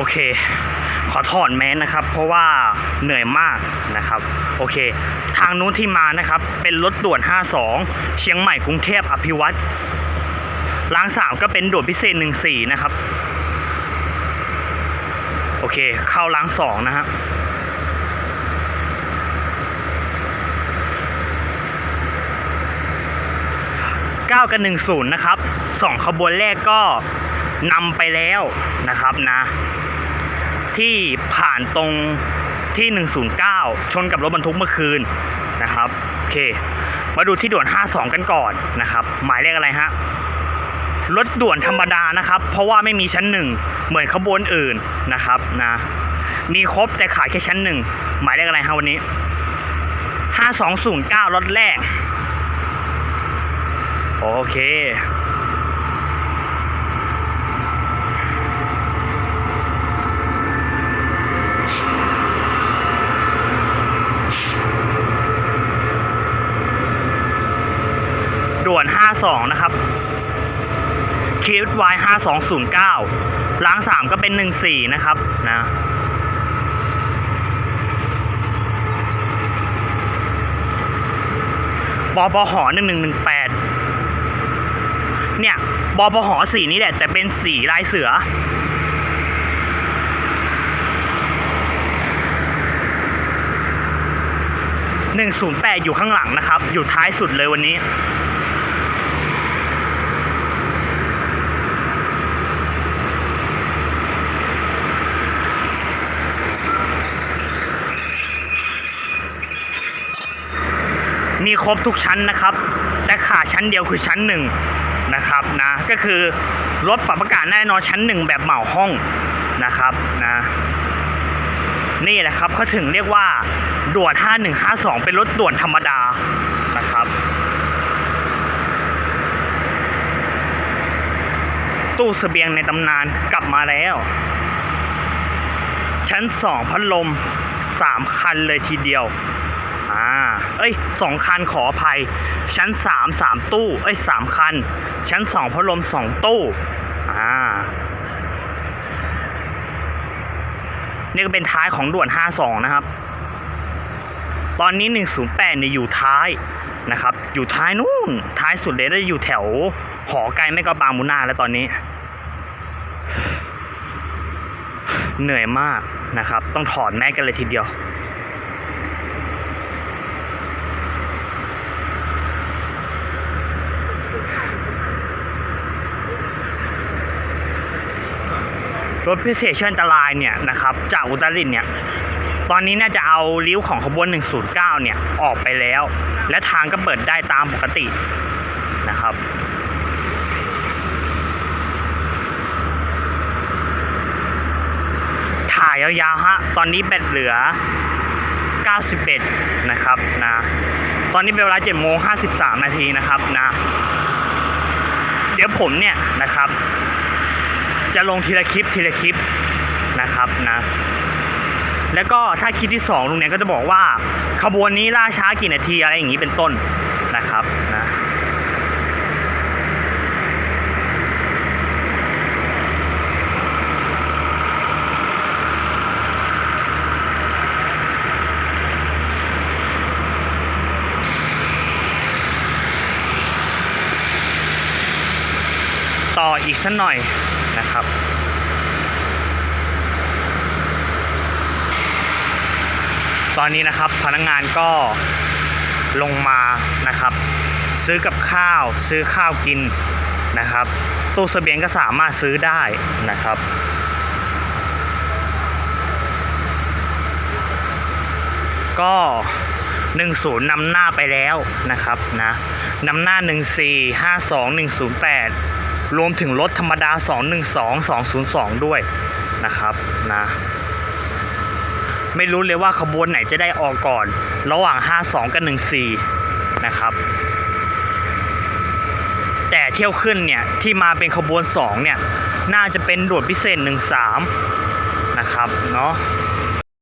โอเค ขอถอนแมสนะครับ เพราะว่าเหนื่อยมากนะครับ โอเค ทางนู้นที่มานะครับ เป็นรถด่วน 52 เชียงใหม่กรุงเทพอภิวัตรล้างสามก็เป็นด่วนพิเศษ 14 นะครับ โอเค เข้าล้างสองนะฮะ9กับ10 นะครับสองขบวนแรกก็นำไปแล้วนะครับนะ ที่ผ่านตรงที่ 109 ชนกับรถบรรทุกเมื่อคืนนะครับโอเค มาดูที่ด่วน 52 กันก่อนนะครับ หมายเลขอะไรฮะรถด่วนธรรมดานะครับ เพราะว่าไม่มีชั้นหนึ่งเหมือนขบวนอื่นนะครับนะมีครบแต่ขายแค่ชั้นหนึ่งหมายเลขอะไรฮะวันนี้ 5209รถแรก โอเค ด่วน52นะครับคิดไว5209 ล้าง 3 ก็เป็น 14 นะครับนะบปห1118เนี่ยบปหสีนี้แหละแต่เป็นสีลายเสือ 108 อยู่ข้างหลังนะครับ อยู่ท้ายสุดเลยวันนี้ ครบทุกชั้นนะครับ แต่ขาดชั้นเดียวคือชั้นหนึ่งนะครับนะก็คือรถปรับอากาศแน่นอนชั้นหนึ่งแบบเหมาห้องนะครับนะนี่แหละครับเขาถึงเรียกว่าด่วน 5152 เป็นรถด่วนธรรมดานะครับ ตู้เสบียงในตำนานกลับมาแล้ว ชั้น 2 พัดลม 3 คันเลยทีเดียว อ่า เอ้ยสองคันขออภัย ชั้นสามสามตู้ เอ้ยสามคัน ชั้นสองพัดลมสองตู้ อ่า นี่ก็เป็นท้ายของด่วน 52 นะครับ ตอนนี้ 108เนี่ยอยู่ท้ายนะครับ อยู่ท้ายนู่น ท้ายสุดเลยแล้อยู่แถว หอไกลไม่ก็บางมุนาแล้วตอนนี้ เหนื่อยมากนะครับ ต้องถอดแมสกันเลยทีเดียว รถพิเศษเชิญอันตรายเนี่ยนะครับจากอุตรดิตถ์เนี่ยตอนนี้น่าจะเอาริ้วของขบวน 109 เนี่ยออกไปแล้ว และทางก็เปิดได้ตามปกตินะครับ ถ่ายยาวๆฮะ ตอนนี้แบตเหลือ 91 นะครับนะตอนนี้เป็นเวลา7โมง53 นาทีนะครับนะ เดี๋ยวผมเนี่ยนะครับ จะลงทีละคลิปทีละคลิปนะครับนะแล้วก็ถ้าคลิปที่2ลุงเนี่ยก็จะบอกว่าขบวนนี้ล่าช้ากี่นาทีอะไรอย่างนี้เป็นต้นนะครับนะต่ออีกสักหน่อย นะครับ ตอนนี้นะครับพนักงานก็ลงมานะครับ ซื้อกับข้าวซื้อข้าวกินนะครับ ตู้เสบียงก็สามารถซื้อได้นะครับก็ 10นำหน้าไปแล้วนะครับนะนำหน้า 14 52 108 รวมถึงรถธรรมดา 212 202 ด้วยนะครับนะไม่รู้เลยว่าขบวนไหนจะได้ออกก่อน ระหว่าง 52 กับ 14 นะครับ แต่เที่ยวขึ้นเนี่ย ที่มาเป็นขบวน 2 เนี่ย น่าจะเป็นด่วนพิเศษ 13 นะครับ เนาะ